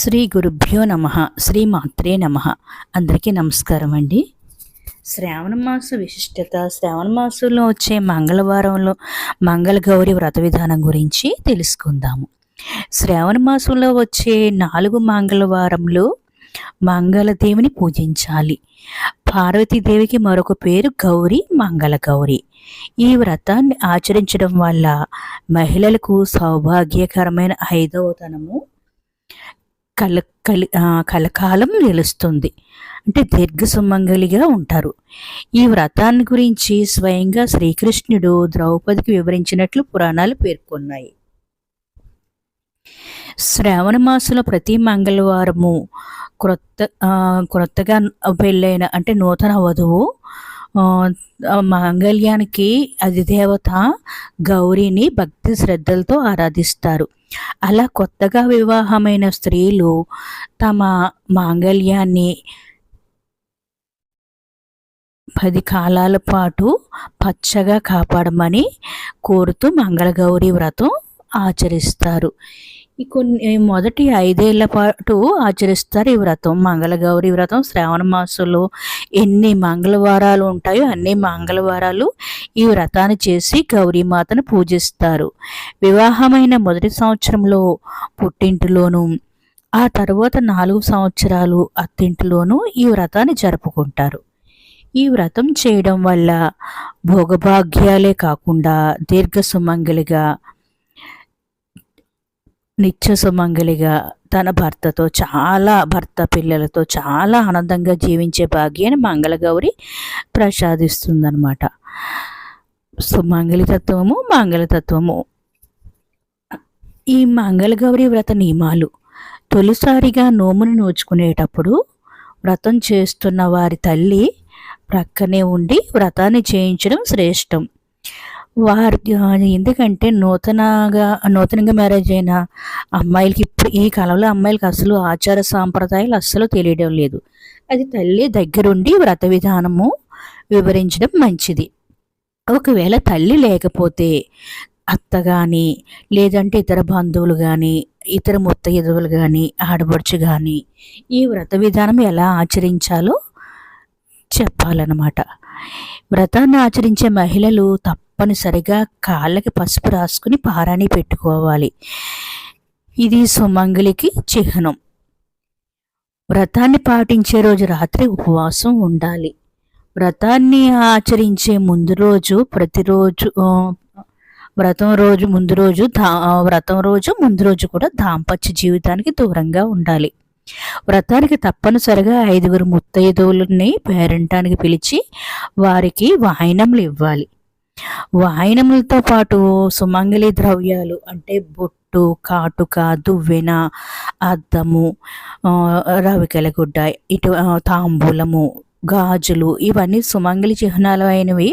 శ్రీ గురుభ్యో నమ శ్రీ మాత్రే నమ. అందరికీ నమస్కారం అండి. శ్రావణ మాస విశిష్టత శ్రావణ మాసంలో వచ్చే మంగళవారంలో మంగళగౌరి వ్రత విధానం గురించి తెలుసుకుందాము. శ్రావణ మాసంలో వచ్చే నాలుగు మంగళవారంలో మంగళదేవిని పూజించాలి. పార్వతీదేవికి మరొక పేరు గౌరి మంగళ గౌరి ఈ వ్రతాన్ని ఆచరించడం వల్ల మహిళలకు సౌభాగ్యకరమైన ఐదవతనము కల కలి కలకాలం నిలుస్తుంది. అంటే దీర్ఘ సుమంగలిగా ఉంటారు. ఈ వ్రతాన్ని గురించి స్వయంగా శ్రీకృష్ణుడు ద్రౌపదికి వివరించినట్లు పురాణాలు పేర్కొన్నాయి. శ్రావణ మాసంలో ప్రతి మంగళవారము క్రొత్త క్రొత్తగా పెళ్ళైన అంటే నూతన వధువు మాంగళ్యానికి అధిదేవత గౌరీని భక్తి శ్రద్ధలతో ఆరాధిస్తారు. అలా కొత్తగా వివాహమైన స్త్రీలు తమ మాంగళ్యాన్ని పది కాలాల పాటు పచ్చగా కాపాడమని కోరుతూ మంగళగౌరి వ్రతం ఆచరిస్తారు. ఈ కొన్ని మొదటి ఐదేళ్ళ పాటు ఆచరిస్తారు ఈ వ్రతం. మంగళగౌరి వ్రతం శ్రావణ మాసంలో ఎన్ని మంగళవారాలు ఉంటాయో అన్ని మంగళవారాలు ఈ వ్రతాన్ని చేసి గౌరీమాతను పూజిస్తారు. వివాహమైన మొదటి సంవత్సరంలో పుట్టింటిలోనూ ఆ తర్వాత నాలుగు సంవత్సరాలు అత్తింటిలోనూ ఈ వ్రతాన్ని జరుపుకుంటారు. ఈ వ్రతం చేయడం వల్ల భోగభాగ్యాలే కాకుండా దీర్ఘ సుమంగిలిగా నిత్య సుమంగలిగా తన భర్తతో చాలా భర్త పిల్లలతో చాలా ఆనందంగా జీవించే భాగ్యాన్ని మంగళగౌరి ప్రసాదిస్తుందన్నమాట. సుమంగళి తత్వము మంగళతత్వము. ఈ మంగళగౌరి వ్రత నియమాలు తొలిసారిగా నోమును నోచుకునేటప్పుడు వ్రతం చేస్తున్న వారి తల్లి ప్రక్కనే ఉండి వ్రతాన్ని చేయించడం శ్రేష్టం. వారు ఎందుకంటే నూతనగా నూతనంగా మ్యారేజ్ అయిన అమ్మాయిలకి ఇప్పుడు ఈ కాలంలో అమ్మాయిలకి అసలు ఆచార సాంప్రదాయాలు అస్సలు తెలియడం లేదు. అది తల్లి దగ్గరుండి వ్రత విధానము వివరించడం మంచిది. ఒకవేళ తల్లి లేకపోతే అత్త కానీ లేదంటే ఇతర బంధువులు కానీ ఇతర ముత్తయిదువులు కానీ ఆడపడుచు కానీ ఈ వ్రత విధానం ఎలా ఆచరించాలో చెప్పాలన్నమాట. వ్రతాన్ని ఆచరించే మహిళలు తప్ప తప్పనిసరిగా కాళ్ళకి పసుపు రాసుకుని పారాణి పెట్టుకోవాలి. ఇది సుమంగిలికి చిహ్నం. వ్రతాన్ని పాటించే రోజు రాత్రి ఉపవాసం ఉండాలి. వ్రతాన్ని ఆచరించే ముందు రోజు ప్రతిరోజు వ్రతం రోజు ముందు రోజు దా వ్రతం రోజు ముందు రోజు కూడా దాంపత్య జీవితానికి దూరంగా ఉండాలి. వ్రతానికి తప్పనిసరిగా ఐదుగురు ముత్తైదువులని పేరంటానికి పిలిచి వారికి వాయినములు ఇవ్వాలి. వాయినములతో పాటు సుమంగళి ద్రవ్యాలు అంటే బొట్టు కాటుక దువ్వెన అద్దము ఆ, రవికెల గుడ్డ ఇటు తాంబూలము గాజులు ఇవన్నీ సుమంగళి చిహ్నాలు అయినవి.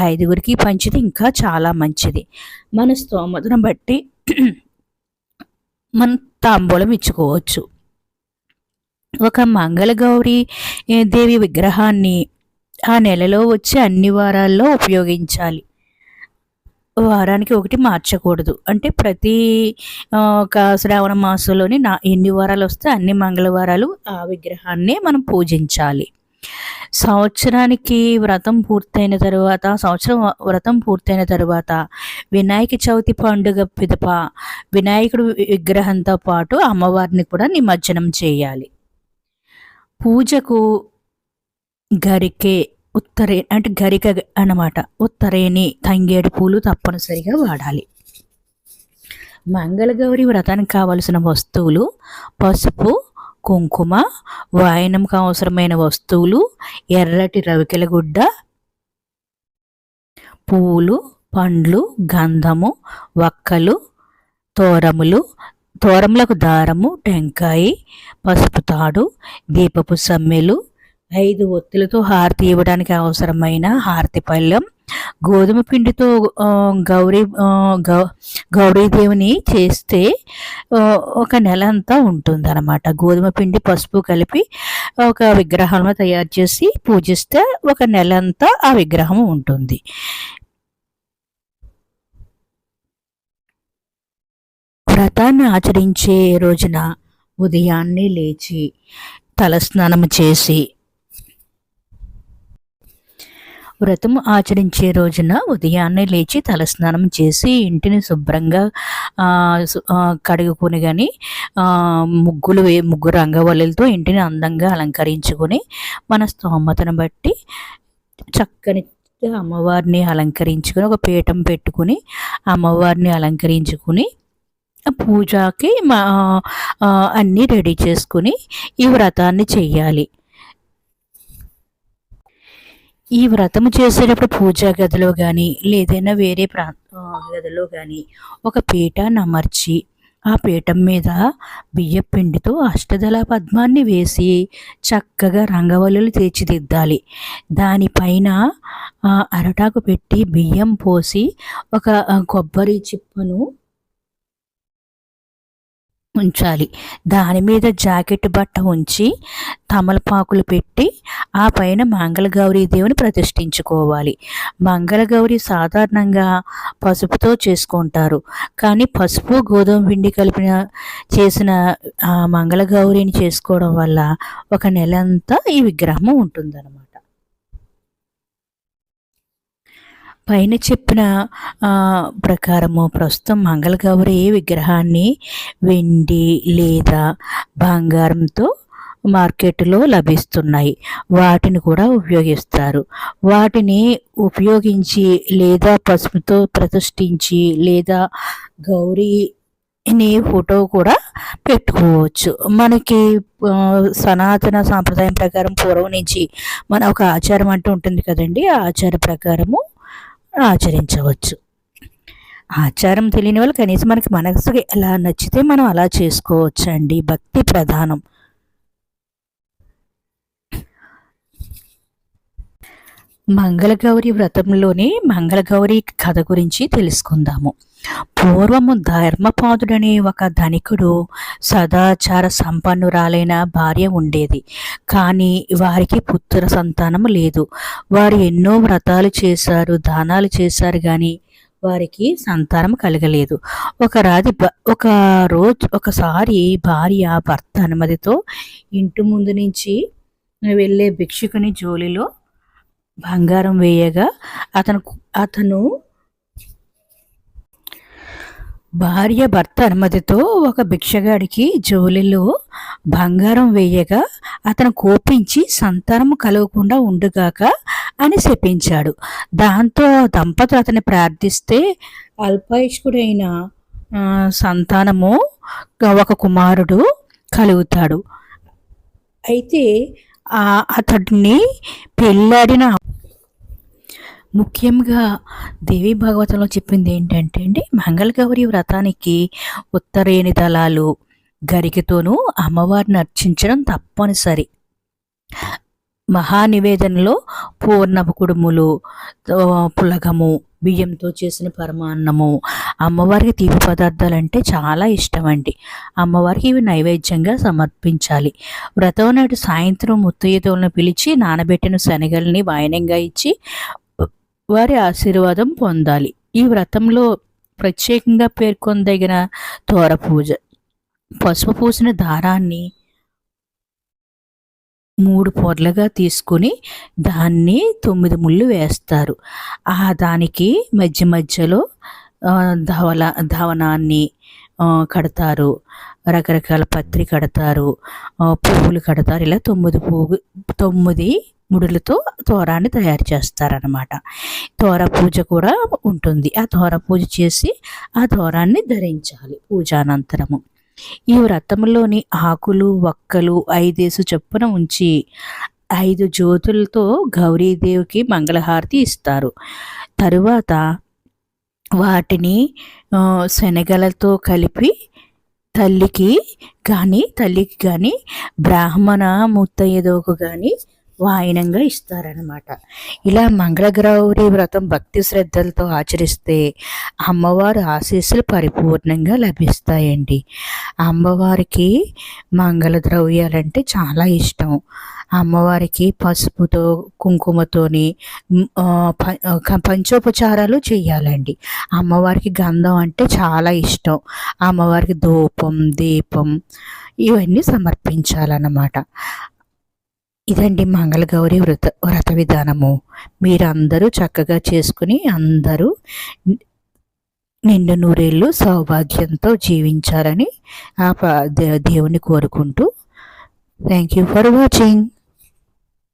ఐదుగురికి పంచితే ఇంకా చాలా మంచిది. మన స్తోమతను బట్టి మనం తాంబూలం ఇచ్చుకోవచ్చు. ఒక మంగళగౌరి దేవి విగ్రహాన్ని ఆ నెలలో వచ్చే అన్ని వారాల్లో ఉపయోగించాలి. వారానికి ఒకటి మార్చకూడదు. అంటే ప్రతి ఒక శ్రావణ మాసంలోని నా ఎన్ని వారాలు వస్తే అన్ని మంగళవారాలు ఆ విగ్రహాన్ని మనం పూజించాలి. సంవత్సరానికి వ్రతం పూర్తయిన తరువాత సంవత్సరం వ్రతం పూర్తయిన తర్వాత వినాయక చవితి పండుగ పిదప వినాయకుడు విగ్రహంతో పాటు అమ్మవారిని కూడా నిమజ్జనం చేయాలి. పూజకు గరికే ఉత్తరే అంటే గరిక అన్నమాట. ఉత్తరేణి తంగేడు పూలు తప్పనిసరిగా వాడాలి. మంగళగౌరి వ్రతానికి కావలసిన వస్తువులు పసుపు కుంకుమ వాయనంకు అవసరమైన వస్తువులు ఎర్రటి రవికెల గుడ్డ పండ్లు గంధము వక్కలు తోరములు తోరములకు దారము టెంకాయ పసుపు తాడు దీపపు సమ్మెలు ఐదు ఒత్తులతో హారతి ఇవ్వడానికి అవసరమైన హారతి పళ్ళెం గోధుమ పిండితో గౌరీ గౌ గౌరీదేవిని చేస్తే ఒక నెల అంతా ఉంటుంది అనమాట గోధుమ పిండి పసుపు కలిపి ఒక విగ్రహం తయారు చేసి పూజిస్తే ఒక నెల అంతా ఆ విగ్రహం ఉంటుంది. వ్రతాన్ని ఆచరించే రోజున ఉదయాన్నే లేచి తలస్నానం చేసి వ్రతం ఆచరించే రోజున ఉదయాన్నే లేచి తలస్నానం చేసి ఇంటిని శుభ్రంగా కడుగుకొని కానీ ముగ్గులు వే ముగ్గు రంగవల్లులతో ఇంటిని అందంగా అలంకరించుకొని మన స్తోమతను బట్టి చక్కని అమ్మవారిని అలంకరించుకొని ఒక పీఠం పెట్టుకుని అమ్మవారిని అలంకరించుకుని ఆ పూజకి మా అన్నీ రెడీ చేసుకుని ఈ వ్రతాన్ని చెయ్యాలి. ఈ వ్రతము చేసేటప్పుడు పూజా గదిలో కానీ లేదైనా వేరే ప్రాంత గదిలో కానీ ఒక పీఠాన్ని అమర్చి ఆ పీఠం మీద బియ్యం పిండితో అష్టదళ పద్మాన్ని వేసి చక్కగా రంగవల్లులు తీర్చిదిద్దాలి. దానిపైన అరటాకు పెట్టి బియ్యం పోసి ఒక కొబ్బరి చిప్పను ఉంచాలి. దాని మీద జాకెట్ బట్ట ఉంచి తమలపాకులు పెట్టి ఆ పైన మంగళగౌరీ దేవుని ప్రతిష్ఠించుకోవాలి. మంగళగౌరి సాధారణంగా పసుపుతో చేసుకుంటారు. కానీ పసుపు గోధుమ పిండి కలిపిన చేసిన ఆ మంగళగౌరిని చేసుకోవడం వల్ల ఒక నెల అంతా ఈ విగ్రహం ఉంటుందన్నమాట. పైన చెప్పిన ప్రకారము ప్రస్తుతం మంగళగౌరి విగ్రహాన్ని వెండి లేదా బంగారంతో మార్కెట్లో లభిస్తున్నాయి. వాటిని కూడా ఉపయోగిస్తారు. వాటిని ఉపయోగించి లేదా పసుపుతో ప్రతిష్ఠించి లేదా గౌరీని ఫోటో కూడా పెట్టుకోవచ్చు. మనకి సనాతన సాంప్రదాయం ప్రకారం పూర్వం నుంచి మన ఒక ఆచారం అంటూ ఉంటుంది కదండి. ఆ ఆచార ప్రకారము ఆచరించవచ్చు. ఆచారం తెలియని వాళ్ళు కనీసం మనకి మనసుకి ఎలా నచ్చితే మనం అలా చేసుకోవచ్చు అండి భక్తి ప్రధానం. మంగళగౌరి వ్రతంలోని మంగళగౌరి కథ గురించి తెలుసుకుందాము. పూర్వము ధర్మపాదుడనే ఒక ధనికుడు సదాచార సంపన్నురాలైన భార్య ఉండేది. కానీ వారికి పుత్ర సంతానము లేదు. వారు ఎన్నో వ్రతాలు చేశారు దానాలు చేశారు కానీ వారికి సంతానం కలగలేదు. ఒక రాతి ఒక రోజు ఒకసారి భార్య భర్త అనుమతితో ఇంటి ముందు నుంచి వెళ్ళే భిక్షుకుని జోలిలో బంగారం వేయగా అతను అతను భార్య భర్త అనుమతితో ఒక భిక్షగాడికి జోలిలో బంగారం వేయగా అతను కోపించి సంతానము కలగకుండా ఉండుగాక అని శపించాడు. దాంతో దంపతులు అతన్ని ప్రార్థిస్తే అల్పాయుష్కుడైన సంతానము ఒక కుమారుడు కలుగుతాడు. అయితే అతడిని పెళ్ళాడిన ముఖ్యంగా దేవి భాగవతంలో చెప్పింది ఏంటంటే అండి మంగళగౌరి వ్రతానికి ఉత్తరేణి దళాలు గరికతోనూ అమ్మవారిని అర్చించడం తప్పనిసరి. మహానివేదనలో పూర్ణపు కుడుములు పులగము బియ్యంతో చేసిన పరమాన్నము అమ్మవారికి తీపి పదార్థాలు అంటే చాలా ఇష్టం అండి. అమ్మవారికి ఇవి నైవేద్యంగా సమర్పించాలి. వ్రతం నాడు సాయంత్రం ముత్తయ్యతోలను పిలిచి నానబెట్టిన శనగల్ని వాయనంగా ఇచ్చి వారి ఆశీర్వాదం పొందాలి. ఈ వ్రతంలో ప్రత్యేకంగా పేర్కొనదగిన తోర పూజ పసుపు పూసిన దారాన్ని మూడు పొరలుగా తీసుకుని దాన్ని తొమ్మిది ముళ్ళు వేస్తారు. ఆ దానికి మధ్య మధ్యలో ధవల ధవనాన్ని కడతారు. రకరకాల పత్రి కడతారు. పువ్వులు కడతారు. ఇలా తొమ్మిది పువ్వు తొమ్మిది ముడులతో తోరాన్ని తయారు చేస్తారనమాట తోర పూజ కూడా ఉంటుంది. ఆ తోర పూజ చేసి ఆ తోరాన్ని ధరించాలి పూజానంతరము. ఈ వ్రతంలోని ఆకులు వక్కలు ఐదేసు చొప్పున ఉంచి ఐదు జ్యోతులతో గౌరీదేవికి మంగళహారతి ఇస్తారు. తరువాత వాటిని శనగలతో కలిపి తల్లికి కానీ తల్లికి కానీ బ్రాహ్మణ ముత్తయ్యదోకు కానీ వాయినంగా ఇస్తారనమాట ఇలా మంగళగౌరి వ్రతం భక్తి శ్రద్ధలతో ఆచరిస్తే అమ్మవారి ఆశీస్సులు పరిపూర్ణంగా లభిస్తాయండి. అమ్మవారికి మంగళ ద్రవ్యాలంటే చాలా ఇష్టం. అమ్మవారికి పసుపుతో కుంకుమతోని పంచోపచారాలు చేయాలండి. అమ్మవారికి గంధం అంటే చాలా ఇష్టం. అమ్మవారికి ధూపం దీపం ఇవన్నీ సమర్పించాలన్నమాట. ఇదండి మంగళగౌరి వ్రత వ్రత విధానము. మీరందరూ చక్కగా చేసుకుని అందరూ నిండు నూరేళ్ళు సౌభాగ్యంతో జీవించాలని ఆ దే- దేవుని కోరుకుంటూ థ్యాంక్ యూ ఫర్ వాచింగ్.